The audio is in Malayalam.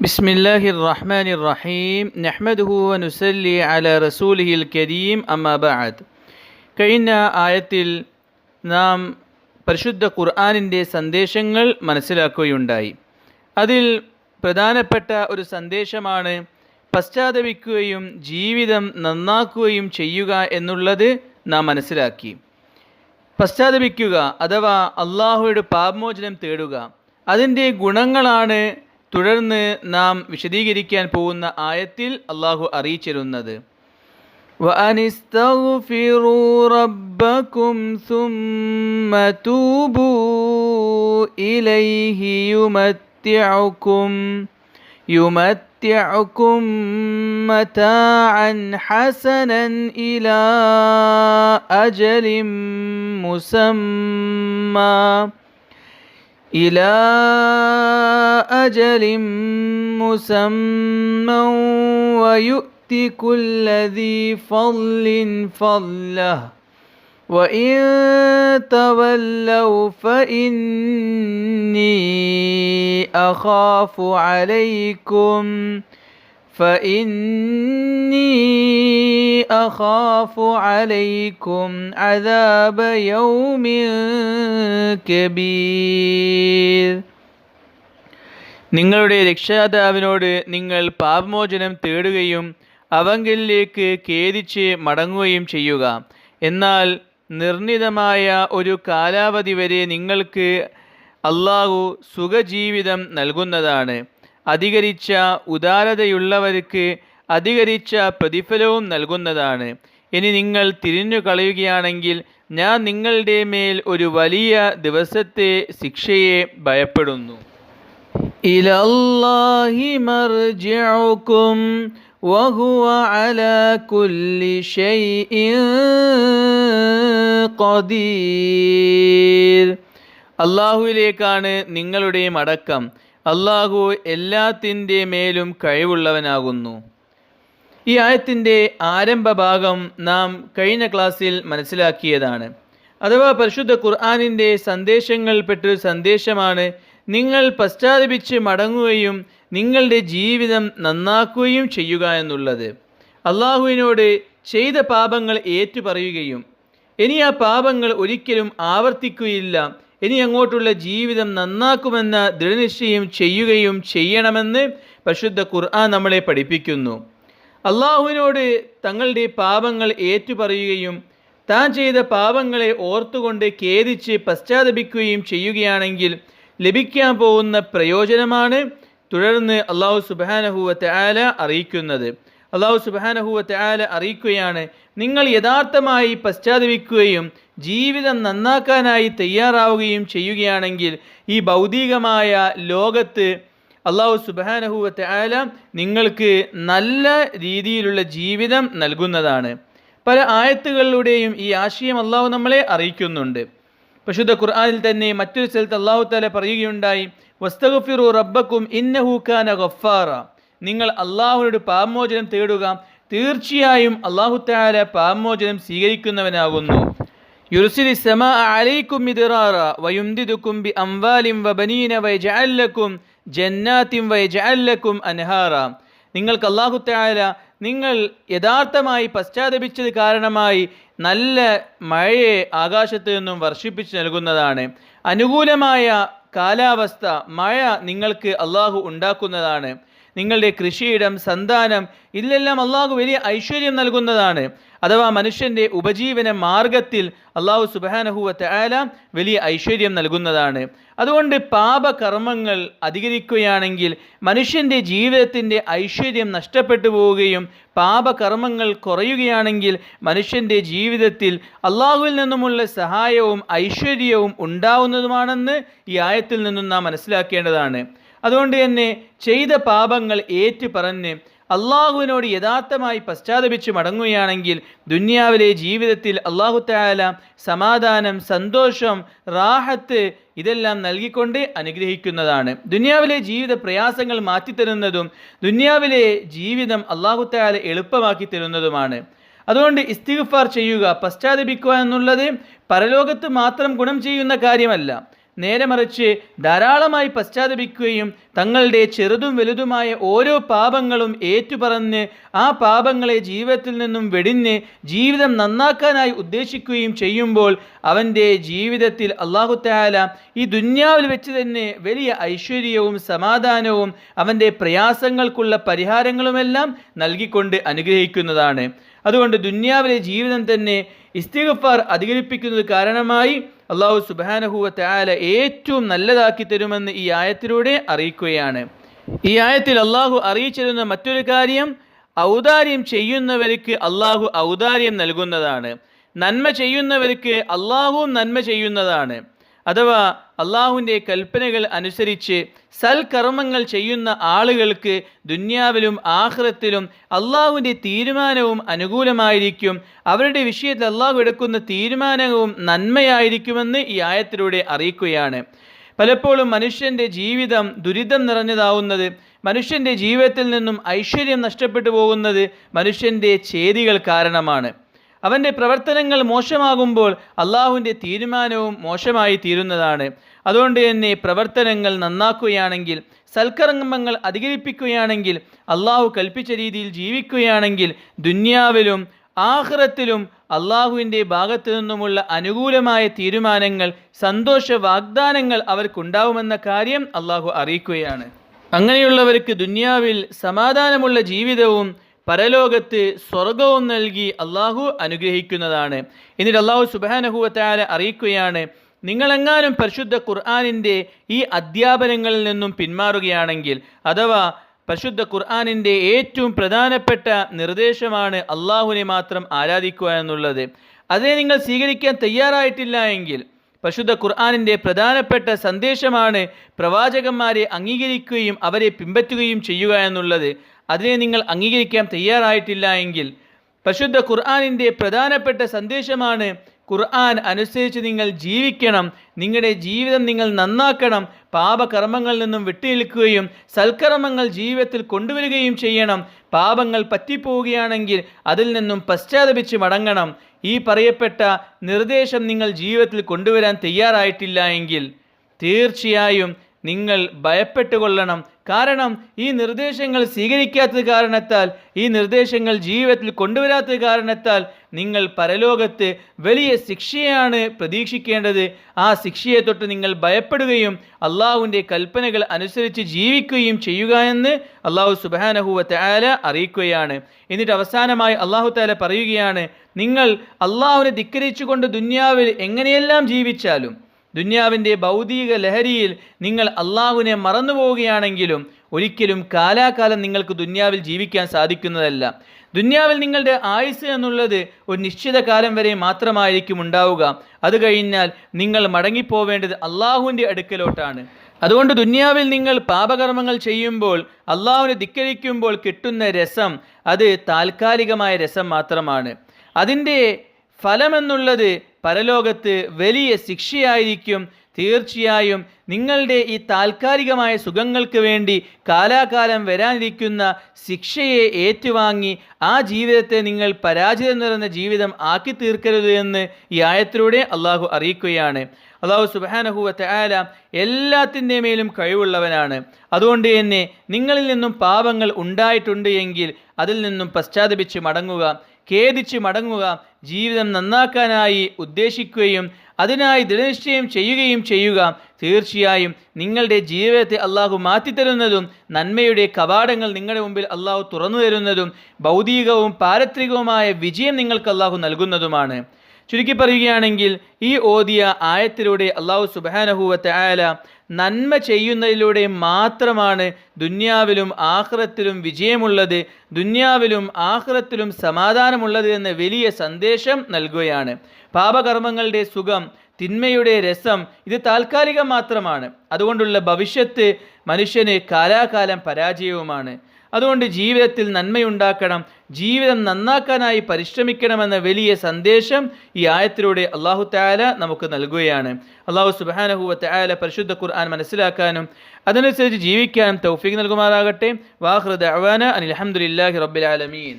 بسم الله الرحمن الرحيم نحمده ونسلي على رسوله الكريم أما بعد കഴിഞ്ഞ ആയത്തിൽ നാം പരിശുദ്ധ ഖുർആാനിൻ്റെ സന്ദേശങ്ങൾ മനസ്സിലാക്കുകയുണ്ടായി അതിൽ പ്രധാനപ്പെട്ട ഒരു സന്ദേശമാണ് പശ്ചാത്തപിക്കുകയും ജീവിതം നന്നാക്കുകയും ചെയ്യുക എന്നുള്ളത് നാം മനസ്സിലാക്കി പശ്ചാത്തപിക്കുക അഥവാ അള്ളാഹുയുടെ പാപമോചനം തേടുക അതിൻ്റെ ഗുണങ്ങളാണ് തുടർന്ന് നാം വിശദീകരിക്കാൻ പോകുന്ന ആയത്തിൽ അള്ളാഹു അറിയിച്ചിരുന്നത് وأن استغفروا ربكم ثم توبوا إليه يمتعكم يمتعكم متاعا حسنا إلى أجل مسمى إلى أجل مسمى ويؤت كل ذي فضل فضله. وإن تولوا فإني أخاف عليكم. فإني أخاف عليكم عذاب يوم كبير നിങ്ങളുടെ രക്ഷാതാവിനോട് നിങ്ങൾ പാപമോചനം തേടുകയും അവങ്കലിലേക്ക് ഖേദിച്ച് മടങ്ങുകയും ചെയ്യുക എന്നാൽ നിർണിതമായ ഒരു കാലാവധി വരെ നിങ്ങൾക്ക് അള്ളാഹു സുഖജീവിതം നൽകുന്നതാണ് അധികരിച്ച ഉദാരതയുള്ളവർക്ക് അധികരിച്ച പ്രതിഫലവും നൽകുന്നതാണ് ഇനി നിങ്ങൾ തിരിഞ്ഞു കളയുകയാണെങ്കിൽ ഞാൻ നിങ്ങളുടെ മേൽ ഒരു വലിയ ദിവസത്തെ ശിക്ഷയെ ഭയപ്പെടുന്നു إلى الله مرجعكم وهو على كل شيء قدير അള്ളാഹുവിലേക്കാണ് നിങ്ങളുടെ മടക്കം അള്ളാഹു എല്ലാത്തിന്റെ മേലും കഴിവുള്ളവനാകുന്നു. ഈ ആയത്തിന്റെ ആരംഭ ഭാഗം നാം കഴിഞ്ഞ ക്ലാസ്സിൽ മനസ്സിലാക്കിയതാണ്. അഥവാ പരിശുദ്ധ ഖുർആാനിന്റെ സന്ദേശങ്ങൾപ്പെട്ടൊരു സന്ദേശമാണ് നിങ്ങൾ പശ്ചാത്തപിച്ച് മടങ്ങുകയും നിങ്ങളുടെ ജീവിതം നന്നാക്കുകയും ചെയ്യുക എന്നുള്ളത്. അള്ളാഹുവിനോട് ചെയ്ത പാപങ്ങൾ ഏറ്റുപറയുകയും ഇനി ആ പാപങ്ങൾ ഒരിക്കലും ആവർത്തിക്കുകയില്ല ഇനി അങ്ങോട്ടുള്ള ജീവിതം നന്നാക്കുമെന്ന ദൃഢനിശ്ചയം ചെയ്യുകയും ചെയ്യണമെന്ന് പരിശുദ്ധ ഖുർആൻ നമ്മളെ പഠിപ്പിക്കുന്നു. അള്ളാഹുവിനോട് തങ്ങളുടെ പാപങ്ങൾ ഏറ്റുപറയുകയും താൻ ചെയ്ത പാപങ്ങളെ ഓർത്തുകൊണ്ട് ഖേദിച്ച് പശ്ചാത്തപിക്കുകയും ചെയ്യുകയാണെങ്കിൽ ലഭിക്കാൻ പോകുന്ന പ്രയോജനമാണ് തുടർന്ന് അള്ളാഹു സുബാനഹുവത്തെ ആല അറിയിക്കുന്നത്. അള്ളാഹു സുബാനഹുവത്തെ ആല അറിയിക്കുകയാണ് നിങ്ങൾ യഥാർത്ഥമായി പശ്ചാത്തപിക്കുകയും ജീവിതം നന്നാക്കാനായി തയ്യാറാവുകയും ചെയ്യുകയാണെങ്കിൽ ഈ ഭൗതികമായ ലോകത്ത് അള്ളാഹു സുബാനഹുവത്തെ ആല നിങ്ങൾക്ക് നല്ല രീതിയിലുള്ള ജീവിതം നൽകുന്നതാണ്. പല ആയത്തുകളിലൂടെയും ഈ ആശയം അള്ളാഹു നമ്മളെ അറിയിക്കുന്നുണ്ട്. പരിശുദ്ധ ഖുർആാനിൽ തന്നെ മറ്റൊരു സ്ഥലത്ത് അള്ളാഹു താല പറയുകയുണ്ടായി വസ്തഗഫിറു റബ്ബക്കും ഇന്നഹു ഖാന ഗഫാറ. നിങ്ങൾ അള്ളാഹുവിനോട് പാപമോചനം തേടുക തീർച്ചയായും അള്ളാഹു താല പാപമോചനം സ്വീകരിക്കുന്നവനാകുന്നു യുർസിലി സമ അലൈക്കും മിദ്റാറ വയുംദിദുക്കും ബി അംവാലിം വബനീന വയജഅല്ലക്കും ജന്നാത്തിം വയജഅല്ലക്കും അൻഹാറ. നിങ്ങൾക്ക് അള്ളാഹു താല നിങ്ങൾ യഥാർത്ഥമായി പശ്ചാത്തപിച്ചത് കാരണമായി നല്ല മഴയെ ആകാശത്ത് നിന്നും വർഷിപ്പിച്ച് നൽകുന്നതാണ്. അനുകൂലമായ കാലാവസ്ഥ മഴ നിങ്ങൾക്ക് അള്ളാഹു ഉണ്ടാക്കുന്നതാണ്. നിങ്ങളുടെ കൃഷിയിടം സന്താനം ഇതിലെല്ലാം അള്ളാഹു വലിയ ഐശ്വര്യം നൽകുന്നതാണ്. അഥവാ മനുഷ്യന്റെ ഉപജീവന മാർഗത്തിൽ അള്ളാഹു സുബാനഹുവത്തെ ആല വലിയ ഐശ്വര്യം നൽകുന്നതാണ്. അതുകൊണ്ട് പാപകർമ്മങ്ങൾ അധികരിക്കുകയാണെങ്കിൽ മനുഷ്യന്റെ ജീവിതത്തിന്റെ ഐശ്വര്യം നഷ്ടപ്പെട്ടു പോവുകയും പാപകർമ്മങ്ങൾ കുറയുകയാണെങ്കിൽ മനുഷ്യന്റെ ജീവിതത്തിൽ അള്ളാഹുവിൽ നിന്നുമുള്ള സഹായവും ഐശ്വര്യവും ഉണ്ടാവുന്നതുമാണെന്ന് ഈ ആയത്തിൽ നിന്നും നാം മനസ്സിലാക്കേണ്ടതാണ്. അതുകൊണ്ട് തന്നെ ചെയ്ത പാപങ്ങൾ ഏറ്റു പറഞ്ഞ് അള്ളാഹുവിനോട് യഥാർത്ഥമായി പശ്ചാത്തപിച്ച് മടങ്ങുകയാണെങ്കിൽ ദുന്യാവിലെ ജീവിതത്തിൽ അള്ളാഹു താല സമാധാനം സന്തോഷം റാഹത്ത് ഇതെല്ലാം നൽകിക്കൊണ്ട് അനുഗ്രഹിക്കുന്നതാണ്. ദുന്യാവിലെ ജീവിത പ്രയാസങ്ങൾ മാറ്റിത്തരുന്നതും ദുന്യാവിലെ ജീവിതം അള്ളാഹു താല എളുപ്പമാക്കി തരുന്നതുമാണ്. അതുകൊണ്ട് ഇസ്തിഗ്ഫാർ ചെയ്യുക പശ്ചാത്തപിക്കുക എന്നുള്ളത് പരലോകത്ത് മാത്രം ഗുണം ചെയ്യുന്ന കാര്യമല്ല. നേരെ മറിച്ച് ധാരാളമായി പശ്ചാത്തപിക്കുകയും തങ്ങളുടെ ചെറുതും വലുതുമായ ഓരോ പാപങ്ങളും ഏറ്റുപറഞ്ഞ് ആ പാപങ്ങളെ ജീവിതത്തിൽ നിന്നും വെടിഞ്ഞ് ജീവിതം നന്നാക്കാനായി ഉദ്ദേശിക്കുകയും ചെയ്യുമ്പോൾ അവന്റെ ജീവിതത്തിൽ അള്ളാഹു താല ഈ ദുന്യാവിൽ വെച്ച് തന്നെ വലിയ ഐശ്വര്യവും സമാധാനവും അവന്റെ പ്രയാസങ്ങൾക്കുള്ള പരിഹാരങ്ങളുമെല്ലാം നൽകിക്കൊണ്ട് അനുഗ്രഹിക്കുന്നതാണ്. അതുകൊണ്ട് ദുന്യാവിലെ ജീവിതം തന്നെ ഇസ്തിഗഫാർ അധികരിപ്പിക്കുന്നത് കാരണമായി അള്ളാഹു സുബാനഹുവത്തെ ആല ഏറ്റവും നല്ലതാക്കി തരുമെന്ന് ഈ ആയത്തിലൂടെ അറിയിക്കുകയാണ്. ഈ ആയത്തിൽ അള്ളാഹു അറിയിച്ചിരുന്ന മറ്റൊരു കാര്യം ഔദാര്യം ചെയ്യുന്നവർക്ക് അള്ളാഹു ഔദാര്യം നൽകുന്നതാണ്. നന്മ ചെയ്യുന്നവർക്ക് അള്ളാഹുവും നന്മ ചെയ്യുന്നതാണ്. അഥവാ അള്ളാഹുവിന്റെ കൽപ്പനകൾ അനുസരിച്ച് സൽകർമ്മങ്ങൾ ചെയ്യുന്ന ആളുകൾക്ക് ദുന്യാവിലും ആഹ്റത്തിലും അള്ളാഹുവിന്റെ തീരുമാനവും അനുകൂലമായിരിക്കും. അവരുടെ വിഷയത്തിൽ അള്ളാഹു എടുക്കുന്ന തീരുമാനവും നന്മയായിരിക്കുമെന്ന് ഈ ആയത്തിലൂടെ അറിയിക്കുകയാണ്. പലപ്പോഴും മനുഷ്യന്റെ ജീവിതം ദുരിതം നിറഞ്ഞതാവുന്നത് മനുഷ്യന്റെ ജീവിതത്തിൽ നിന്നും ഐശ്വര്യം നഷ്ടപ്പെട്ടു പോകുന്നത് മനുഷ്യന്റെ ചേതികൾ കാരണമാണ്. അവന്റെ പ്രവർത്തനങ്ങൾ മോശമാകുമ്പോൾ അള്ളാഹുവിന്റെ തീരുമാനവും മോശമായി തീരുന്നതാണ്. അതുകൊണ്ട് തന്നെ പ്രവർത്തനങ്ങൾ നന്നാക്കുകയാണെങ്കിൽ സൽക്കർമ്മങ്ങൾ അധികരിപ്പിക്കുകയാണെങ്കിൽ അള്ളാഹു കൽപ്പിച്ച രീതിയിൽ ജീവിക്കുകയാണെങ്കിൽ ദുന്യാവിലും ആഹ്റത്തിലും അള്ളാഹുവിന്റെ ഭാഗത്തു നിന്നുമുള്ള അനുകൂലമായ തീരുമാനങ്ങൾ സന്തോഷ വാഗ്ദാനങ്ങൾ അവർക്കുണ്ടാവുമെന്ന കാര്യം അള്ളാഹു അറിയിക്കുകയാണ്. അങ്ങനെയുള്ളവർക്ക് ദുന്യാവിൽ സമാധാനമുള്ള ജീവിതവും പരലോകത്ത് സ്വർഗവും നൽകി അള്ളാഹു അനുഗ്രഹിക്കുന്നതാണ്. എന്നിട്ട് അള്ളാഹു സുബാനഹുവത്താല അറിയിക്കുകയാണ് നിങ്ങളെങ്ങാനും പരിശുദ്ധ ഖുർആാനിന്റെ ഈ അധ്യാപനങ്ങളിൽ നിന്നും പിന്മാറുകയാണെങ്കിൽ അഥവാ പരിശുദ്ധ ഖുർആാനിന്റെ ഏറ്റവും പ്രധാനപ്പെട്ട നിർദ്ദേശമാണ് അള്ളാഹുവിനെ മാത്രം ആരാധിക്കുക എന്നുള്ളത്. അതേ നിങ്ങൾ സ്വീകരിക്കാൻ തയ്യാറായിട്ടില്ല എങ്കിൽ പരിശുദ്ധ ഖുർആാനിന്റെ പ്രധാനപ്പെട്ട സന്ദേശമാണ് പ്രവാചകന്മാരെ അംഗീകരിക്കുകയും അവരെ പിൻപറ്റുകയും ചെയ്യുക എന്നുള്ളത്. അതിനെ നിങ്ങൾ അംഗീകരിക്കാൻ തയ്യാറായിട്ടില്ല എങ്കിൽ പരിശുദ്ധ ഖുർആാനിന്റെ പ്രധാനപ്പെട്ട സന്ദേശമാണ് ഖുർആൻ അനുസരിച്ച് നിങ്ങൾ ജീവിക്കണം നിങ്ങളുടെ ജീവിതം നിങ്ങൾ നന്നാക്കണം പാപകർമ്മങ്ങളിൽ നിന്നും വിട്ടുനിൽക്കുകയും സൽക്കർമ്മങ്ങൾ ജീവിതത്തിൽ കൊണ്ടുവരികയും ചെയ്യണം. പാപങ്ങൾ പറ്റിപ്പോവുകയാണെങ്കിൽ അതിൽ നിന്നും പശ്ചാത്തപിച്ച് മടങ്ങണം. ഈ പറയപ്പെട്ട നിർദ്ദേശം നിങ്ങൾ ജീവിതത്തിൽ കൊണ്ടുവരാൻ തയ്യാറായിട്ടില്ല എങ്കിൽ തീർച്ചയായും നിങ്ങൾ ഭയപ്പെട്ടുകൊള്ളണം. കാരണം ഈ നിർദ്ദേശങ്ങൾ സ്വീകരിക്കാത്തത് കാരണത്താൽ ഈ നിർദ്ദേശങ്ങൾ ജീവിതത്തിൽ കൊണ്ടുവരാത്തത് കാരണത്താൽ നിങ്ങൾ പരലോകത്ത് വലിയ ശിക്ഷയാണ് പ്രതീക്ഷിക്കേണ്ടത്. ആ ശിക്ഷയെ തൊട്ട് നിങ്ങൾ ഭയപ്പെടുകയും അള്ളാഹുവിന്റെ കൽപ്പനകൾ അനുസരിച്ച് ജീവിക്കുകയും ചെയ്യുക എന്ന് അള്ളാഹു സുബാനഹുവ തയാല അറിയിക്കുകയാണ്. എന്നിട്ട് അവസാനമായി അള്ളാഹു താല പറയുകയാണ് നിങ്ങൾ അള്ളാഹുവിനെ ധിക്കരിച്ചുകൊണ്ട് ദുന്യാവിൽ എങ്ങനെയെല്ലാം ജീവിച്ചാലും ദുന്യാവിന്റെ ഭൗതിക ലഹരിയിൽ നിങ്ങൾ അള്ളാഹുവിനെ മറന്നു പോവുകയാണെങ്കിലും ഒരിക്കലും കാലാകാലം നിങ്ങൾക്ക് ദുന്യാവിൽ ജീവിക്കാൻ സാധിക്കുന്നതല്ല. ദുന്യാവിൽ നിങ്ങളുടെ ആയുസ് എന്നുള്ളത് ഒരു നിശ്ചിത കാലം വരെ മാത്രമായിരിക്കും ഉണ്ടാവുക. അത് കഴിഞ്ഞാൽ നിങ്ങൾ മടങ്ങിപ്പോവേണ്ടത് അള്ളാഹുവിന്റെ അടുക്കലോട്ടാണ്. അതുകൊണ്ട് ദുന്യാവിൽ നിങ്ങൾ പാപകർമ്മങ്ങൾ ചെയ്യുമ്പോൾ അള്ളാഹുവിനെ ധിക്കരിക്കുമ്പോൾ കിട്ടുന്ന രസം അത് താൽക്കാലികമായ രസം മാത്രമാണ്. അതിന്റെ ഫലമെന്നുള്ളത് പരലോകത്ത് വലിയ ശിക്ഷയായിരിക്കും. തീർച്ചയായും നിങ്ങളുടെ ഈ താൽക്കാലികമായ സുഖങ്ങൾക്ക് വേണ്ടി കാലാകാലം വരാനിരിക്കുന്ന ശിക്ഷയെ ഏറ്റുവാങ്ങി ആ ജീവിതത്തെ നിങ്ങൾ പരാജയം നിറഞ്ഞ ജീവിതം ആക്കി തീർക്കരുത് എന്ന് ഈ ആയത്തിലൂടെ അള്ളാഹു അറിയിക്കുകയാണ്. അള്ളാഹു സുബാനഹുവത്തെ ആല എല്ലാത്തിന്റെ മേലും കഴിവുള്ളവനാണ്. അതുകൊണ്ട് തന്നെ നിങ്ങളിൽ നിന്നും പാപങ്ങൾ ഉണ്ടായിട്ടുണ്ട് എങ്കിൽ അതിൽ നിന്നും പശ്ചാത്തപിച്ച് മടങ്ങുക ഖേദിച്ച് മടങ്ങുക ജീവിതം നന്നാക്കാനായി ഉദ്ദേശിക്കുകയും അതിനായി ദൃഢനിശ്ചയം ചെയ്യുകയും ചെയ്യുക. തീർച്ചയായും നിങ്ങളുടെ ജീവിതത്തെ അള്ളാഹു മാറ്റിത്തരുന്നതും നന്മയുടെ കവാടങ്ങൾ നിങ്ങളുടെ മുമ്പിൽ അള്ളാഹു തുറന്നു തരുന്നതും ഭൗതികവും പാരത്രികവുമായ വിജയം നിങ്ങൾക്ക് അള്ളാഹു നൽകുന്നതുമാണ്. ചുരുക്കി പറയുകയാണെങ്കിൽ ഈ ഓദിയ ആയത്തിലൂടെ അള്ളാഹു സുബാനഹുവത്തെ ആയ നന്മ ചെയ്യുന്നതിലൂടെ മാത്രമാണ് ദുന്യാവിലും ആഹ്റത്തിലും വിജയമുള്ളത് ദുന്യാവിലും ആഹ്റത്തിലും സമാധാനമുള്ളത് എന്ന വലിയ സന്ദേശം നൽകുകയാണ്. പാപകർമ്മങ്ങളുടെ സുഖം തിന്മയുടെ രസം ഇത് താൽക്കാലികം മാത്രമാണ്. അതുകൊണ്ടുള്ള ഭവിഷ്യത്ത് മനുഷ്യന് കാലാകാലം പരാജയവുമാണ്. അതുകൊണ്ട് ജീവിതത്തിൽ നന്മയുണ്ടാക്കണം ജീവിതം നന്നാക്കാനായി പരിശ്രമിക്കണമെന്ന വലിയ സന്ദേശം ഈ ആയത്തിലൂടെ അള്ളാഹു താല നമുക്ക് നൽകുകയാണ്. അള്ളാഹു സുബാനഹുവ താല പരിശുദ്ധ ഖുർആൻ മനസ്സിലാക്കാനും അതനുസരിച്ച് ജീവിക്കാനും തൗഫീഖ് നൽകുമാറാകട്ടെ. വാഹൃദ് അവാന അനിൽ അഹമ്മദില്ലാഹി റബ്ബിൽ ആലമീൻ.